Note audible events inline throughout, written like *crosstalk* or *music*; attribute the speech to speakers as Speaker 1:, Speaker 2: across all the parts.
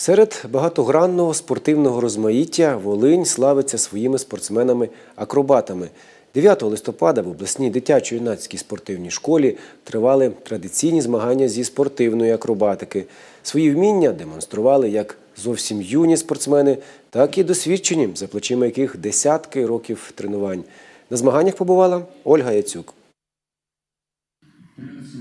Speaker 1: Серед багатогранного спортивного розмаїття Волинь славиться своїми спортсменами-акробатами. 9 листопада в обласній дитячо-юнацькій спортивній школі тривали традиційні змагання зі спортивної акробатики. Свої вміння демонстрували як зовсім юні спортсмени, так і досвідчені, за плечима яких десятки років тренувань. На змаганнях побувала Ольга Яцюк.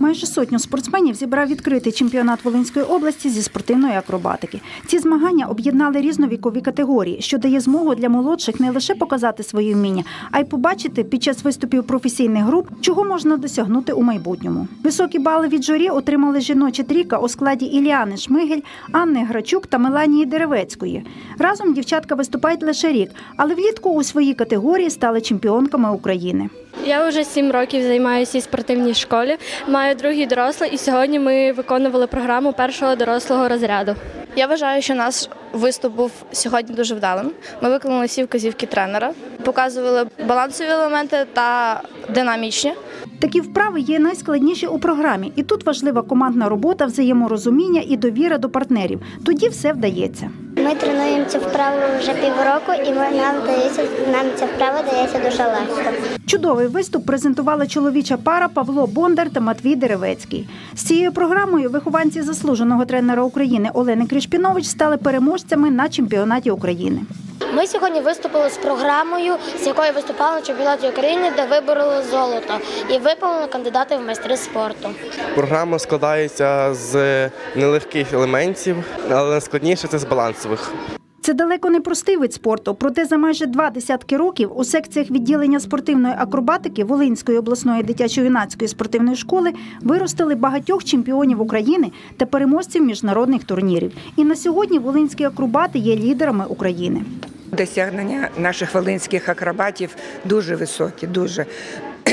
Speaker 2: Майже сотню спортсменів зібрав відкритий чемпіонат Волинської області зі спортивної акробатики. Ці змагання об'єднали різновікові категорії, що дає змогу для молодших не лише показати свої вміння, а й побачити під час виступів професійних груп, чого можна досягнути у майбутньому. Високі бали від журі отримали жіноча трійка у складі Іліани Шмигель, Анни Грачук та Меланії Деревецької. Разом дівчатка виступають лише рік, але влітку у своїй категорії стали чемпіонками України.
Speaker 3: Я вже сім років займаюся у спортивній школі. Маю другий дорослий, і сьогодні ми виконували програму першого дорослого розряду.
Speaker 4: Я вважаю, що наш виступ був сьогодні дуже вдалим. Ми виконали всі вказівки тренера, показували балансові елементи та динамічні.
Speaker 2: Такі вправи є найскладніші у програмі, і тут важлива командна робота, взаєморозуміння і довіра до партнерів. Тоді все вдається.
Speaker 5: Ми тренуємо цю вправу вже півроку, і нам дається нам ця вправа дається дуже легко.
Speaker 2: Чудовий виступ презентувала чоловіча пара Павло Бондар та Матвій Деревецький. З цією програмою вихованці заслуженого тренера України Олени Крішпінович стали переможцями на чемпіонаті України.
Speaker 6: Ми сьогодні виступили з програмою, з якою виступали на чемпіонаті України, де вибороли золото і виповнили кандидати в майстри спорту.
Speaker 7: Програма складається з нелегких елементів, але найскладніше це з балансових.
Speaker 2: Це далеко не простий вид спорту, проте за майже два десятки років у секціях відділення спортивної акробатики Волинської обласної дитячо-юнацької спортивної школи виростили багатьох чемпіонів України та переможців міжнародних турнірів. І на сьогодні волинські акробати є лідерами України.
Speaker 8: Досягнення наших волинських акробатів дуже високі, дуже.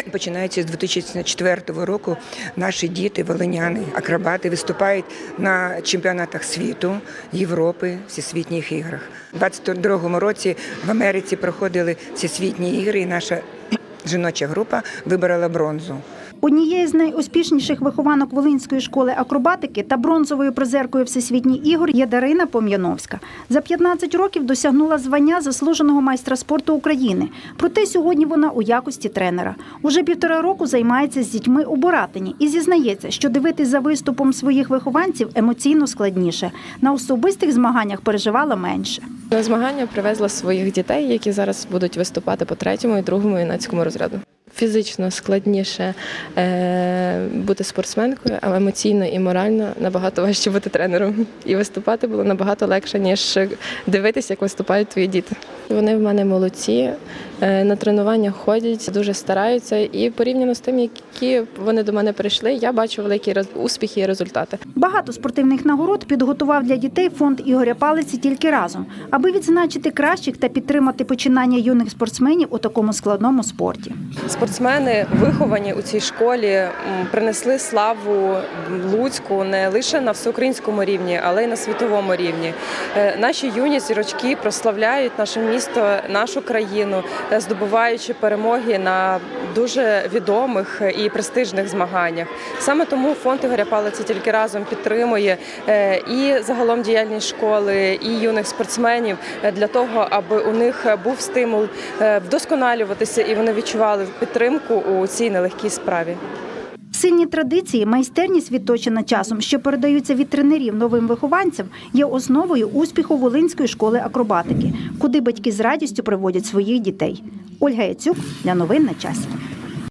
Speaker 8: *clears throat* Починаючи з 2004 року, наші діти, волиняни, акробати виступають на чемпіонатах світу, Європи, всесвітніх іграх. У 2022 році в Америці проходили всесвітні ігри, і наша *clears throat* жіноча група вибрала бронзу.
Speaker 2: Однією з найуспішніших вихованок Волинської школи акробатики та бронзовою призеркою всесвітніх ігор є Дарина Пом'яновська. За 15 років досягнула звання заслуженого майстра спорту України. Проте сьогодні вона у якості тренера. Уже півтора року займається з дітьми у Боратині і зізнається, що дивитись за виступом своїх вихованців емоційно складніше. На особистих змаганнях переживала менше.
Speaker 9: На змагання привезла своїх дітей, які зараз будуть виступати по третьому і другому юнацькому розряду. Фізично складніше е, бути спортсменкою, а емоційно і морально набагато важче бути тренером. І виступати було набагато легше, ніж дивитися, як виступають твої діти. Вони в мене молодці, е, на тренування ходять, дуже стараються. І порівняно з тим, які вони до мене прийшли, я бачу великі успіхи і результати.
Speaker 2: Багато спортивних нагород підготував для дітей фонд Ігоря Палиці тільки разом, аби відзначити кращих та підтримати починання юних спортсменів у такому складному спорті.
Speaker 10: Спортсмени, виховані у цій школі, принесли славу Луцьку не лише на всеукраїнському рівні, але й на світовому рівні. Е, Наші юні зірочки прославляють наше місто, нашу країну, е, здобуваючи перемоги на дуже відомих і престижних змаганнях. Саме тому фонд Ігоря Палиці тільки разом підтримує е, і загалом діяльність школи, і юних спортсменів е, для того, аби у них був стимул е, вдосконалюватися і вони відчували підтримку у цій нелегкій справі.
Speaker 2: Сильні традиції, майстерність відточена часом, що передаються від тренерів новим вихованцям, є основою успіху Волинської школи акробатики, куди батьки з радістю приводять своїх дітей. Ольга Яцюк для новин на часі.